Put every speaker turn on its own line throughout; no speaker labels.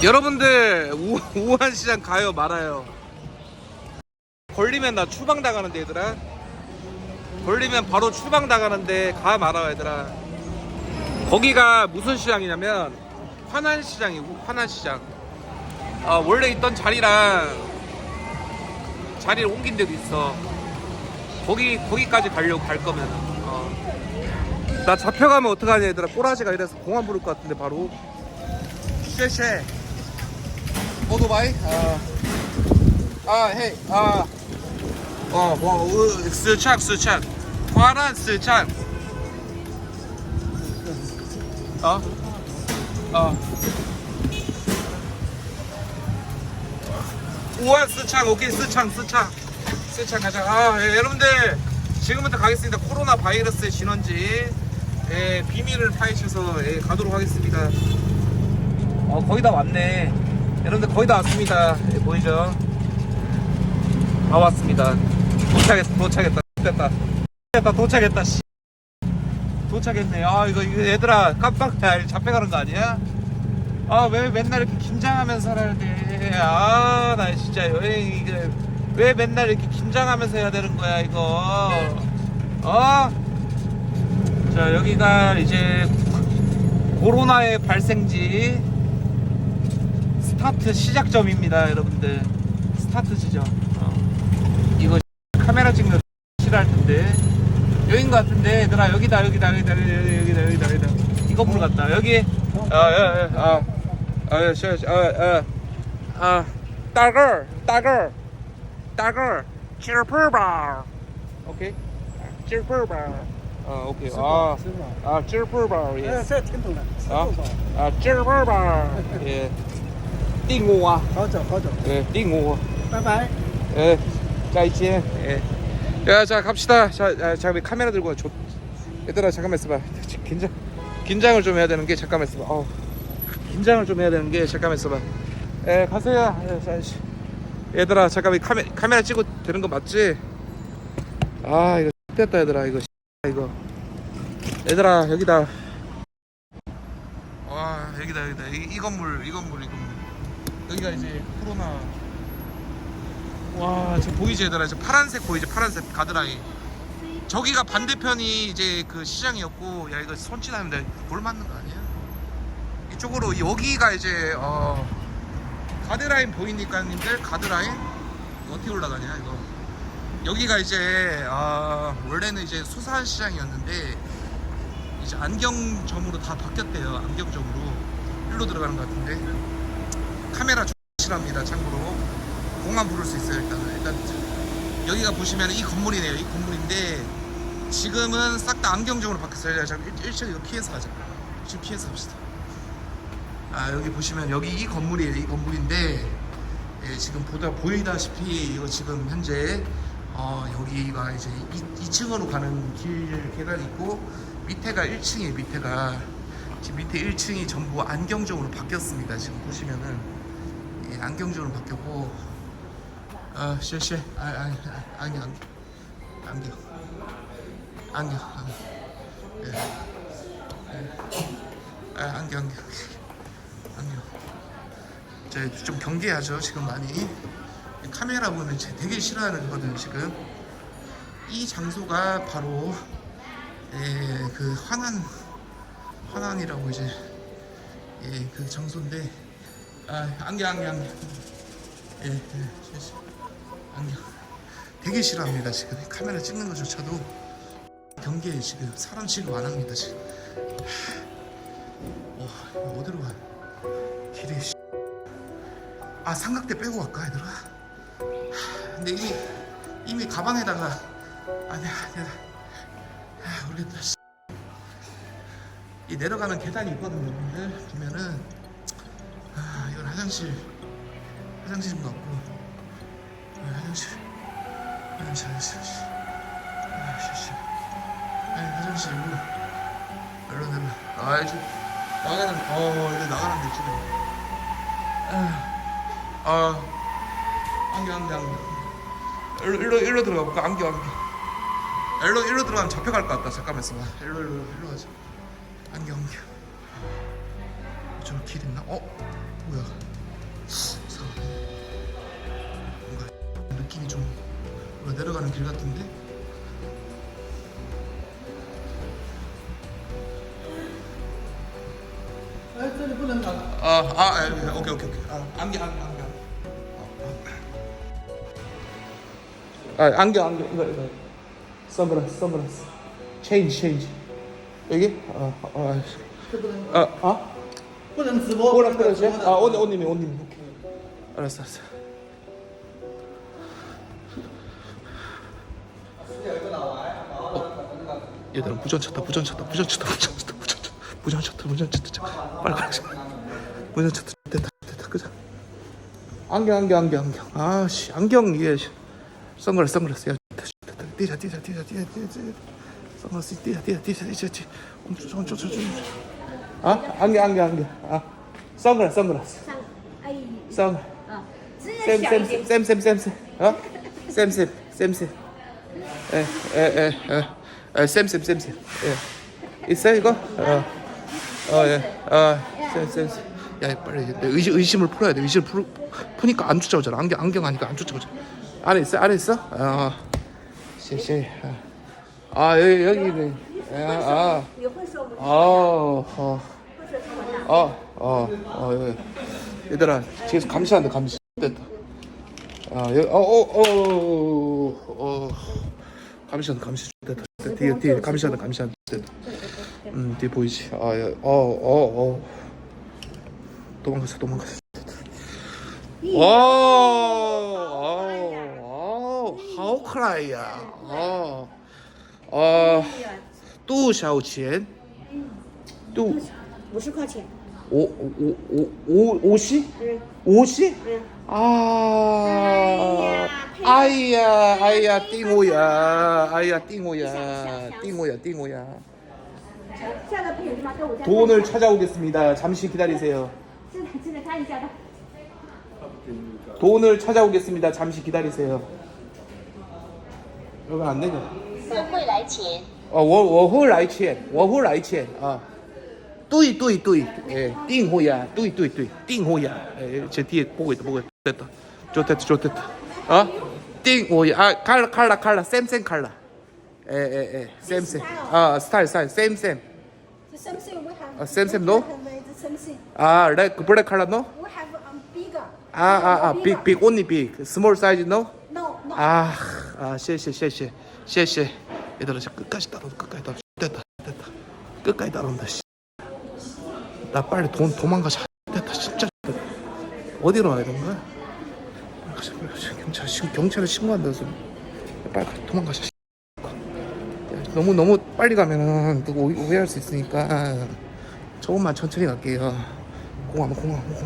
여러분들 우, 우한 시장 가요 말아요. 걸리면 나 추방 당하는데 얘들아. 걸리면 바로 추방 당하는데 가 말아 얘들아. 거기가 무슨 시장이냐면 화난 시장이고 화난 시장. 어, 원래 있던 자리랑 자리를 옮긴 데도 있어. 거기 거기까지 가려고 갈 거면. 어. 나 잡혀가면 어떡하냐 얘들아. 꼬라지가 이래서 공안 부를 것 같은데 바로. 쉐쉐 아, 아 헤이 아 어, 뭐, 으, 스창, 스창. 화난 스창. 어? 어. 우와, 스창, 오케이, 스창, 스창. 스창 가자. 아, 예, 여러분들, 지금부터 가겠습니다. 코로나 바이러스의 진원지. 예, 비밀을 파헤쳐서 예, 가도록 하겠습니다. 어, 거의 다 왔네. 여러분들, 거의 다 왔습니다. 예, 보이죠? 다 왔습니다. 도착했다, 도착했다, 됐다, 됐다, 도착했다. 씨. 도착했네. 아 이거 이거 얘들아 깜빡 야, 잡혀가는 거 아니야? 아 왜 맨날 이렇게 긴장하면서 살아야 돼? 아나 진짜 여행 이게 왜 맨날 이렇게 긴장하면서 해야 되는 거야 이거? 어? 자 여기가 이제 코로나의 발생지 스타트 시작점입니다 여러분들. 스타트 지점 어. 이거 카메라 찍는 싫어할 텐데. 여긴 것 같은데 얘들아 여기다 여기다 여기다 여기다 여기다 여기다 이 건물 같다. 여기. 아아아아아아 따걸 따걸 따걸 칠풀바. 오케이. 칠풀바. 어, 아 오케이. 아아 칠풀바. 예아 칠풀바. 예. 띵오아
好走好走，
예 띵오아
拜拜。
예, 자 이제 예. 야, 자 갑시다. 자, 야, 잠깐 카메라 들고 와. 조... 얘들아 잠깐만 있어봐. 긴장 긴장을 좀 해야 되는 게 잠깐만 있어봐. 어, 긴장을 좀 해야 되는 게 잠깐만 있어봐. 예, 가세요. 예, 자, 씨. 얘들아 잠깐만 이 카메 카메라 찍고 되는 거 맞지? 아 이거 됐다 얘들아 이거 이거. 얘들아 여기다. 와 여기다 여기다 이, 이 건물 이 건물 이 건물. 여기가 이제 코로나 와, 저 보이지 얘들아? 저 파란색 보이지? 파란색 가드라인. 저기가 반대편이 이제 그 시장이었고, 야 이거 손짓하면 내골 맞는 거 아니야? 이쪽으로 여기가 이제 어 가드라인 보이니까 님들 가드라인 어떻게 올라가냐 이거. 여기가 이제 아 원래는 이제 수산 시장이었는데 이제 안경점으로 다 바뀌었대요. 안경점으로 일로 들어가는 것 같은데 카메라 조심합니다. 참고로. 공만 부를 수 있어요 일단은. 일단 여기가 보시면 이 건물이네요. 이 건물인데 지금은 싹 다 안경점으로 바뀌었어요. 자 1층 이거 피해서 가자. 지금 피해서 갑시다. 아 여기 보시면 여기 이 건물이에요. 이 건물인데 예, 지금 보다 보이다시피 이거 지금 현재 어, 여기가 이제 2, 층으로 가는 길 계단이 있고 밑에가 1층이에요 밑에가. 지금 밑에 1층이 전부 안경점으로 바뀌었습니다 지금 보시면은. 예, 안경점으로 바뀌었고 아, 쉐쉐. 아, 아, 아, 안경, 안경, 안경, 안경. 예. 예. 아, 안경, 안경, 안경. 저좀 경계하죠 지금 많이. 카메라 보면 제 되게 싫어하는 거거든요 지금. 이 장소가 바로 예, 그 화난 화난이라고 이제 예, 그 장소인데 아, 안경, 안경, 안경. 예, 예. 안경 되게 싫어합니다 지금 카메라 찍는 것조차도 경계에 지금 사람 취급 안 합니다 지금 와 이거 어디로 가 길이 씨. 아 삼각대 빼고 갈까 얘들아 근데 이미 이미 가방에다가 아 내가 내가 아 모르겠다 씨. 이 내려가는 계단이 있거든요 보면은 아 화장실 화장실 좀 갖고 화장실 화장실 화장실 화장실 아, 아 화장실 이거 이런 아 이제 나가는 어 이제 나가는 데 기분 아 안겨 안겨 안겨 일로 일로 일로 들어가 볼까 안겨 안겨 일로 일로 들어가면 잡혀갈 것 같다. 잠깐만 있어봐. 일로 일로 일로 가자. 안경 안경. 저길 있나? 어? 길 같은데? 아, 아, 아, 오케이, 오케이, 오케이. 아, 안개, 안개, 안개. 아, 아 안개, 안개. 이거, 이거. 선글라스, 선글라스. 체인지, 체인지. 여기? 아, 아, 아. 아? 아? 不能直播，不能不能行啊！我我你们我你们，알았어알았어 얘들아 무전 쳤다 무전 쳤다 무전 쳤다 무전 쳤다 무전 쳤다 무전 쳤다 무전 쳤다 빨리 가자 무전 쳤다 됐다 됐다 그자. 안경 안경 안경 안경. 아씨 안경 이게 선글라스 선글라스. 야 뛰자 뛰자 뛰자 뛰자 뛰자 선글라스 뛰자 뛰자 뛰자 뛰자 뛰자 엄청 엄청 엄청 아 안경 안경 안경. 아 선글라스 선글라스.
선글라스.
쌤쌤쌤쌤쌤쌤. 어? 쌤쌤쌤쌤. 어? 에에에에. 아, 쌤쌤 쌤쌤. 예. 있어 이거? 어. 어 예. 어, 아, 쌤쌤 쌤. 야, 빨리 의심, 의심을 풀어야 돼. 의심을 풀, 푸니까 안 쫓아오잖아. 안경 안경 하니까 안 쫓아오잖아. 안에 있어? 안에 있어? 어. 씨씨. 어. 아, 여기 여기네. 아. 아. 어. 어. 어. 어. 어. 예. 얘들아, 지금 감시한다. 감시. 됐다. 아, 여기 어어어 어, 어, 어, 어. 어. 감시한다. 감시. 됐다. 네, 뒤에 뒤에 감시하는 감시하는. 음 뒤에 보이지? 아어어어 어, 어. 도망갔어 도망갔어. 어, 어, 어. 와우 하오크라이야. 어어. 뚜샤오첸
뚜五十块钱
오, 오, 오, 오, 오시?
응.
오시?
응.
아, 아이야, 아이야, 띵호야, 아이야, 띵호야, 띵호야, 띵호야. 돈을 찾아오겠습니다. 잠시 기다리세요. 돈을 찾아오겠습니다. 잠시 기다리세요. 여기 안 되죠? 我会来钱。哦，我我会来钱，我会来钱啊。对对对，哎，订货呀，对对对，订货呀，哎，这地不会的不会的，就这就这，啊，订货呀，啊，看了看了看了，same same 看了，哎哎哎，same same，啊，style style same Sam，Sam Sam Same same
no. Same same.
아, like 그보다 칼라 no?
We have um bigger.
아, 아, 아, big big only big. Small size no?
No, no.
아, 아, 쉐쉐쉐쉐. 쉐쉐. 얘들아, 끝까지 따라 끝까지 따라. 됐다. 됐다. 끝까지 따라온다. 나 빨리 돈 도망가자. 됐다 진짜. 어디로 와야 되는 거야? 지금 경찰에 신고한다 지 빨리 도망가자. 너무 너무 빨리 가면은 누구 오해할 수 있으니까 조금만 천천히 갈게요. 공항 공항 공항.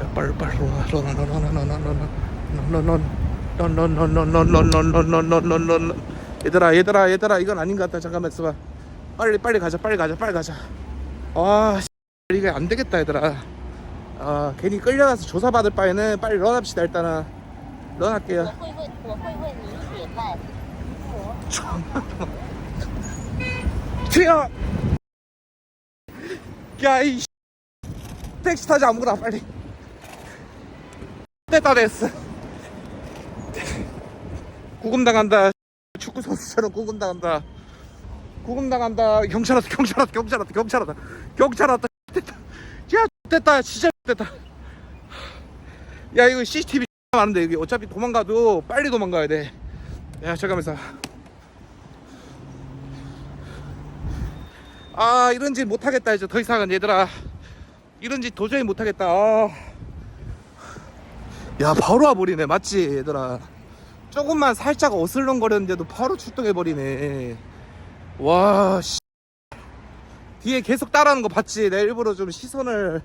야 빨리 빨리 로나 로나 로나 로나 로나 로나 로나 로나 로나 로나 로나 로나 로나 얘들아 얘들아 얘들아 이건 아닌 것 같다 잠깐만 있어봐. 빨리 빨리 가자 빨리 가자 빨리 가자. 아 이게 안 되겠다 얘들아. 아 괜히 끌려가서 조사받을 바에는 빨리 런합시다 일단은. 런할게요. 튀어 야이 택시 타지 아무거나 빨리. 됐다 됐어. 구금당한다. 축구선수처럼 구금당한다. 구금당한다. 경찰 왔다 경찰 왔다 경찰 왔다 경찰 왔다 경찰 왔다 됐다. 야 됐다. 진짜 됐다. 야 이거 CCTV 많은데 여기 어차피 도망가도 빨리 도망가야 돼야 잠깐만 아 이런 짓 못하겠다 이제 더 이상은 얘들아. 이런 짓 도저히 못하겠다. 아. 야 바로 와버리네. 맞지 얘들아? 조금만 살짝 어슬렁거렸는데도 바로 출동해버리네 와 씨. 뒤에 계속 따라하는 거 봤지? 내 일부러 좀 시선을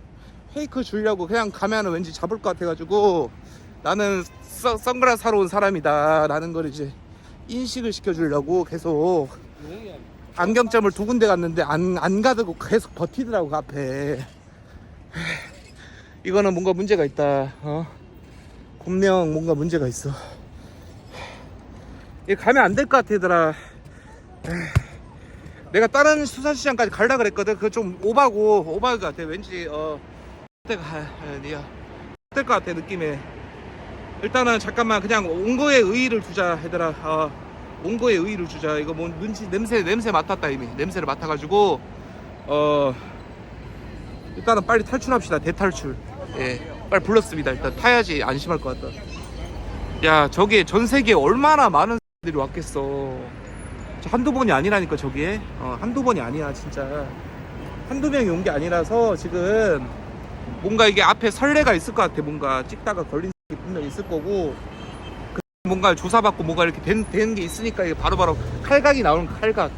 페이크 주려고 그냥 가면은 왠지 잡을 것 같아가지고 나는 선, 선글라스 사러 온 사람이다. 라는 걸 이제 인식을 시켜주려고 계속 안경점을 두 군데 갔는데 안, 안 가고 계속 버티더라고 그 앞에. 이거는 뭔가 문제가 있다. 어? 분명 뭔가 문제가 있어. 이 가면 안 될 것 같아 얘들아 내가 다른 수산시장까지 갈라 그랬거든. 그거 좀 오바고 오바일 것 같아. 왠지 어 때가 아니야. 될것 같아 느낌에. 일단은 잠깐만 그냥 온 거에 의의를 두자 얘들아. 어, 온 거에 의의를 주자. 이거 뭐 눈치 냄새 냄새 맡았다 이미. 냄새를 맡아가지고 어 일단은 빨리 탈출합시다. 대탈출. 예, 빨리 불렀습니다. 일단 타야지 안심할 것 같다. 야 저기에 전 세계에 얼마나 많은 사람들이 왔겠어. 저 한두 번이 아니라니까 저기에 어, 한두 번이 아니야 진짜 한두 명이 온 게 아니라서 지금 뭔가 이게 앞에 설레가 있을 것 같아 뭔가 찍다가 걸린 게 분명 있을 거고 그 뭔가 조사받고 뭐가 이렇게 된, 되는 게 있으니까 이게 바로바로 칼각이 나오는 칼각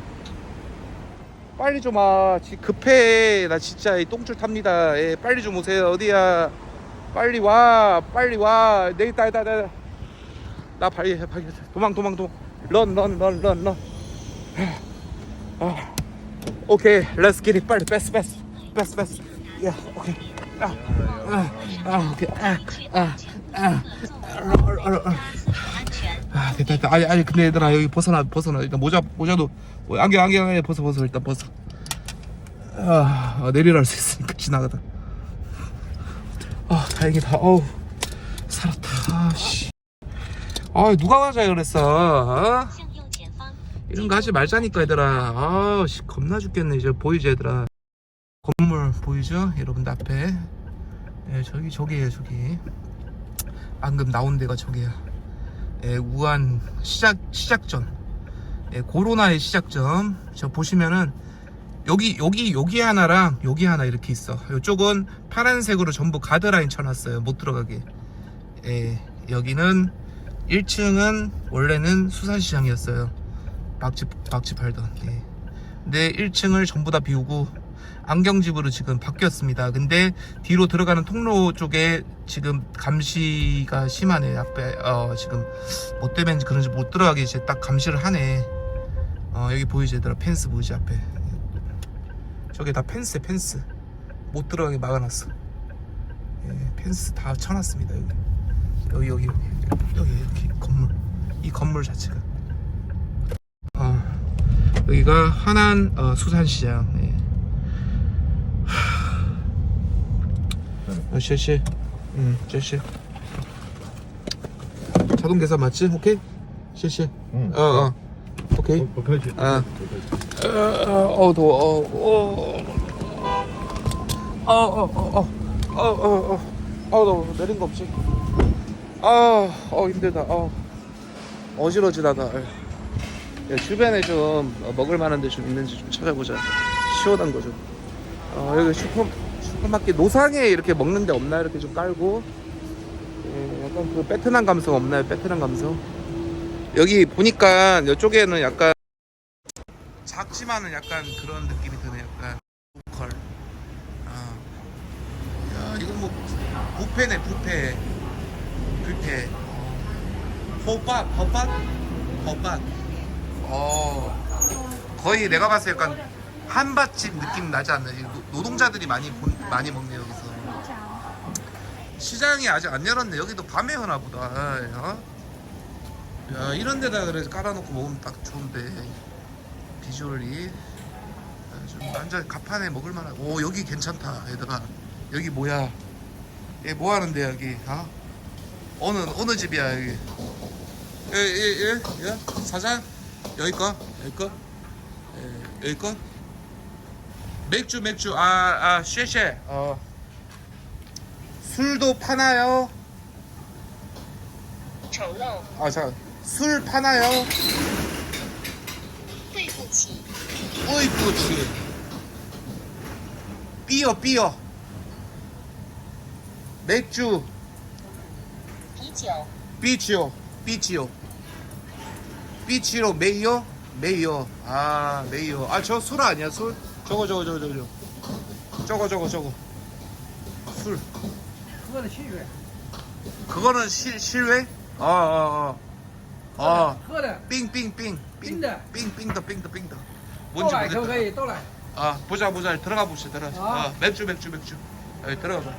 빨리 좀 와. 지- 급해. 나 진짜 이 똥줄 탑니다. 예, 빨리 좀 오세요. 어디야? 빨리 와. 빨리 와. 내 있다, 있다, 있다. 나 빨리 해. 빨리 해. 도망, 도망, 도망. 런, 런, 런, 런, 런. 아. 오케이. 렛츠 기릿 빨리. 패스, 패스. 패스, 패스. 야, 오케이. 아, 아, 아, 오케이. 아, 아, 아. 아, 아, 아. 아 됐다 됐다 아니 아니 근데 얘들아 여기 벗어나 벗어나 일단 모자 모자도 뭐, 안경 안경 안경 벗어 벗어 일단 벗어 아, 아 내리라 할 수 있으니까 지나가다 아 다행이다 어우 살았다 아 씨 아 누가 가자 그랬어 어? 이런 거 하지 말자니까 얘들아. 아씨 겁나 죽겠네 이제. 보이지 얘들아? 건물 보이죠? 여러분들 앞에. 예, 저기 저기에요 저기. 방금 나온 데가 저기야. 예, 우한 시작 시작점 예, 코로나의 시작점. 저 보시면은 여기 여기 여기 하나랑 여기 하나 이렇게 있어. 이쪽은 파란색으로 전부 가드라인 쳐놨어요 못 들어가게. 예, 여기는 1층은 원래는 수산시장이었어요. 박쥐 박쥐 팔던 예. 근데 1층을 전부 다 비우고 안경집으로 지금 바뀌었습니다. 근데 뒤로 들어가는 통로 쪽에 지금 감시가 심하네. 앞에 어 지금 뭐 때문에 그런지 못 들어가게 이제 딱 감시를 하네. 어 여기 보이지 얘들아 펜스 보이지 앞에. 저게 다 펜스 펜스 못 들어가게 막아놨어. 예, 펜스 다 쳐놨습니다 여기 여기 여기 여기 여기 이렇게 건물 이 건물 자체가. 여기가 화난 어, 수산시장. 예. 하... 어, 쉐쉐. 응, 쉐쉐. 자동 계산 맞지? 오케이? 쉐쉐.
응.
어, 어. 오케이.
어, 그렇지.
아. 어, 어, 더워. 어, 어, 어, 어, 어, 어, 어, 어, 어, 너 내린 거 없지? 아, 어, 힘들다. 어, 어지러지다 나. 야, 주변에 좀 어, 먹을 만한 데 좀 있는지 좀 찾아보자. 시원한 거 좀. 어, 여기 슈퍼, 슈퍼마켓 노상에 이렇게 먹는 데 없나? 이렇게 좀 깔고. 예, 약간 그 베트남 감성 없나요? 베트남 감성? 여기 보니까 이쪽에는 약간 작지만은 약간 그런 느낌이 드네. 약간 보컬. 아. 야, 이거 뭐 부페네, 부페. 뷔페. 어. 호밥, 호밥, 호밥. 어. 거의 내가 봤을 때 약간 한밭집 느낌 나지 않나? 이 노- 노동자들이 많이 본, 많이 먹네 여기서. 시장이 아직 안 열었네. 여기도 밤에 여나 보다. 어? 야 이런 데다 그래 깔아놓고 먹으면 딱 좋은데 비주얼이 아, 좀 완전 가판에 먹을 만한 오 여기 괜찮다 얘들아 여기 뭐야 얘 뭐 하는데 여기 어? 어느 어느 집이야 여기 예예예 예, 예? 사장 여기 거 여기 거 예, 여기 거 맥주 맥주 아아 쉐쉐 어 술도 파나요?
丑陋，
아 잠깐 술 파나요?
对不起，
어이 그렇지 삐어 삐어 맥주
啤酒，
삐치오 삐치오 비치로 메이어? 메이어. 아, 메이어. 아, 저 술 아니야, 술? 저거, 저거, 저거, 저거. 저거, 저거, 저거. 술.
그거는 실외.
그거는 실, 실외? 어, 어, 어. 어.
아,
그거는. 빙,
빙, 빙.
빙, 빙, 빙, 더, 빙, 더, 빙, 더. 뭔지 모르겠다.
또라,
아, 보자, 보자. 들어가 봅시다, 들어가.
아,
아 맥주, 맥주, 맥주. 여기 들어가 봐.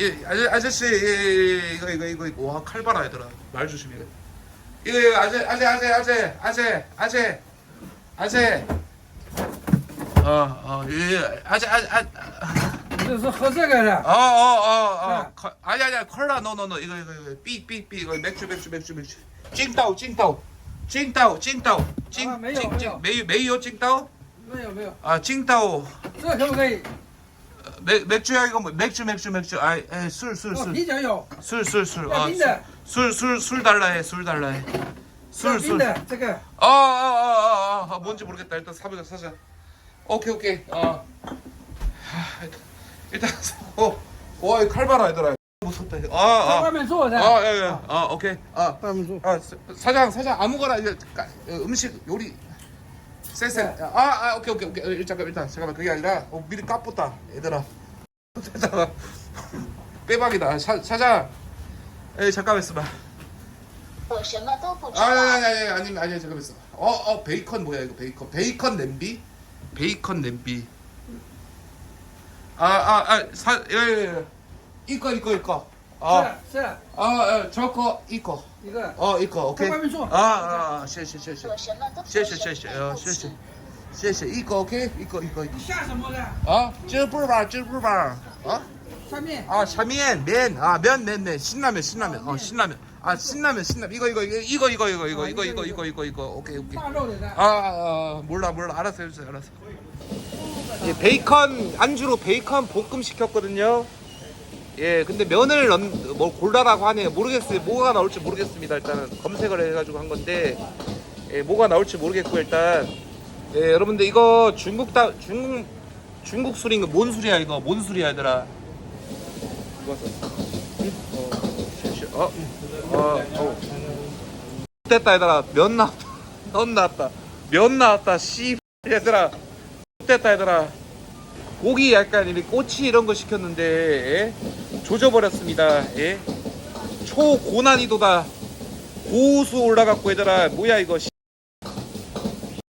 예, 아저, 아저씨, 예, 예, 예, 이거, 이거, 이거, 이거. 와, 칼바라, 얘들아. 말 조심해. 이래 아재 아재 아재 아재 아재 아재 아재. 어어 아재 아재 아재
그래서 허세가라.
어, 어, 어어어어 아니 아니 콜라 노노노 이거 이거 이거 삐삐삐 이거 맥주 맥주 맥주 맥주. 찡따오 찡따오. 찡따오 찡따오. 찡찡찡 메유 메유 찡따오?
메유 메유
아 찡따오.
저형
맥주야 이거 뭐, 맥주 맥주 맥주. 아술술술술술술.
아, 술.
술 술 술 달라 해 술 달라 해술술.
잠깐.
아, 아, 아, 아, 뭔지 모르겠다. 일단 사보자 사자. 오케이 오케이. 아. 일단- 어와이 칼바라 얘들아. 무섭다. 아아.
하면서
아예아 오케이. 아,
하면서.
아, 사장 사장 아무거나 이제 음식 요리. 쎄쎄. 아, 아, 오케이, 오케이, 오케이. 어, 일- 잠깐, 일단 잠깐만. 그게 아니라 어, 미리 까뿌다 얘들아. 빼박이다. 사, 사장, 에 잠깐만 있어봐.
我什么都不知
아,
道。
아니, 아니, 아니, 아니, 아니, 잠깐만 있어. 어, 어, 베이컨 뭐야 이거 베이컨? 베이컨 냄비? 베이컨 냄비. 아, 아, 아, 사, 예, 예, 예. 이거, 이거, 이거. 아,
是是
아, 아, 저거 이거.
一个。
어, 이거, 오케이.
在外面坐
아, 아, 아, 谢谢谢谢
我什么都不
谢
知
谢谢谢，
道。
呃，谢谢谢谢，一个 OK，一个一个一个
下什么的？
啊，支付宝支付宝啊
샤미엔.
아 샤미엔 맨아면면면 신라면 신라면 어 신라면 아 신라면 신라면 이거 이거 이거 이거 이거 이거 이거 이거 이거 이거 이거 오케이 오케이 아, 몰라 몰라 알아서 해주세요 알아서. 예, 베이컨 안주로 베이컨 볶음 시켰거든요 예 근데 면을 넘, 뭐 골라라고 하네요 모르겠어요 뭐가 나올지 모르겠습니다 일단은 검색을 해가지고 한 건데 예, 뭐가 나올지 모르겠고 일단 예 여러분들 이거 중국 다 중국 중국 술인가 뭔 술이야 이거 뭔 술이야 얘들아 어, 어, 어, 어. 됐다 얘들아. 면 나왔다. 면 나왔다. 면 나왔다 씨. 얘들아. 됐다 얘들아. 고기 약간 이렇게 꼬치 이런 거 시켰는데 예? 조져버렸습니다 예? 초고난이도다. 고수 올라갔고 얘들아. 뭐야 이거 씨.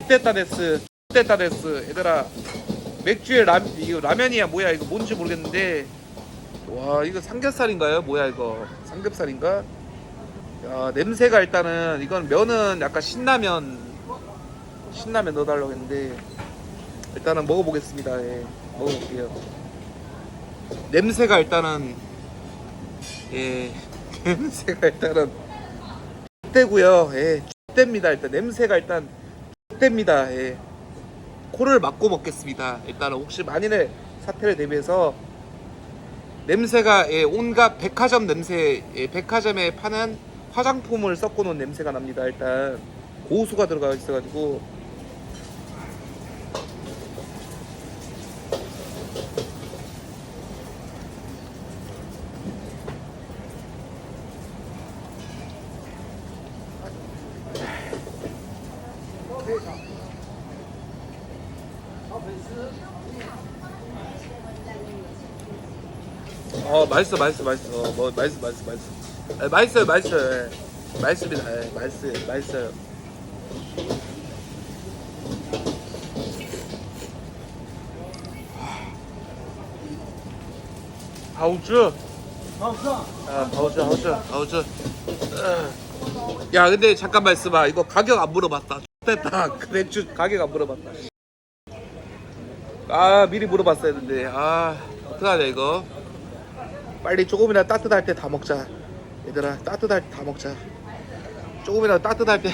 됐다 데스 됐다 데스 얘들아. 맥주에 라, 이거 라면이야. 뭐야 이거 뭔지 모르겠는데 와 이거 삼겹살인가요? 뭐야 이거? 삼겹살인가? 야 냄새가 일단은 이건 면은 약간 신라면 신라면 넣어달라고 했는데 일단은 먹어보겠습니다. 예 먹어볼게요. 냄새가 일단은 예 냄새가 일단은 X대고요. 예 X대입니다. 일단 냄새가 일단 X대입니다. 예. 코를 막고 먹겠습니다. 일단은 혹시 만일의 사태를 대비해서 냄새가 예, 온갖 백화점 냄새 예, 백화점에 파는 화장품을 섞어 놓은 냄새가 납니다 일단. 고수가 들어가 있어가지고 어 맛있어 맛있어 맛있어. 어, 뭐 맛있어 맛있어 맛있어. 에, 맛있어요 맛있어요. 예. 맛있습니다. 예, 맛있어요 맛있어요. 하우즈? 好吃。아 하우즈 하우즈 하우즈. 야 근데 잠깐만 있어봐. 이거 가격 안 물어봤다. 됐다. 맥주 가격 안 물어봤다. 아 미리 물어봤어야 했는데. 아 어떡하냐 이거 빨리 조금이나 따뜻할 때 다 먹자. 얘들아 따뜻할 때 다 먹자. 조금이라도 따뜻할 때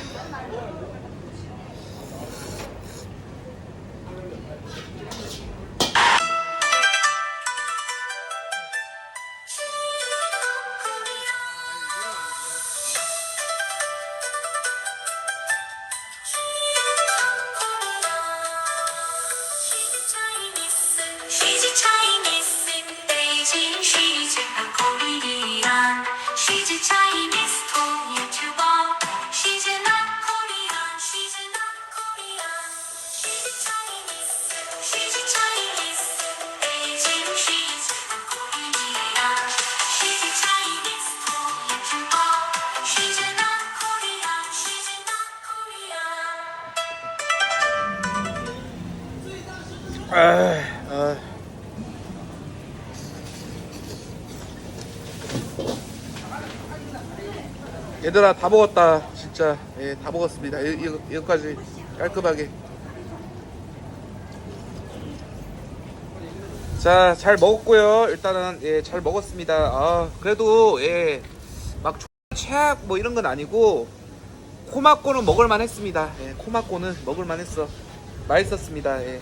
아, 아. 얘들아 다 먹었다 진짜 예, 다 먹었습니다 이, 이거, 이거까지 깔끔하게 자, 잘 먹었고요. 일단은 예, 잘 먹었습니다. 아, 그래도 예, 막 최악 뭐 이런 건 아니고 코막고는 먹을만 했습니다. 예, 코막고는 먹을만 했어. 맛있었습니다. 예.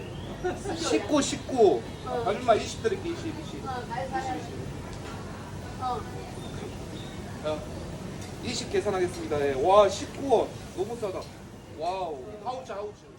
19, 19. 어. 아줌마 20 드릴게, 20, 20.
어, 말, 말, 말.
어. 자, 20 계산하겠습니다. 예. 와, 19원. 너무 싸다. 와우. 하우츠, 하우츠.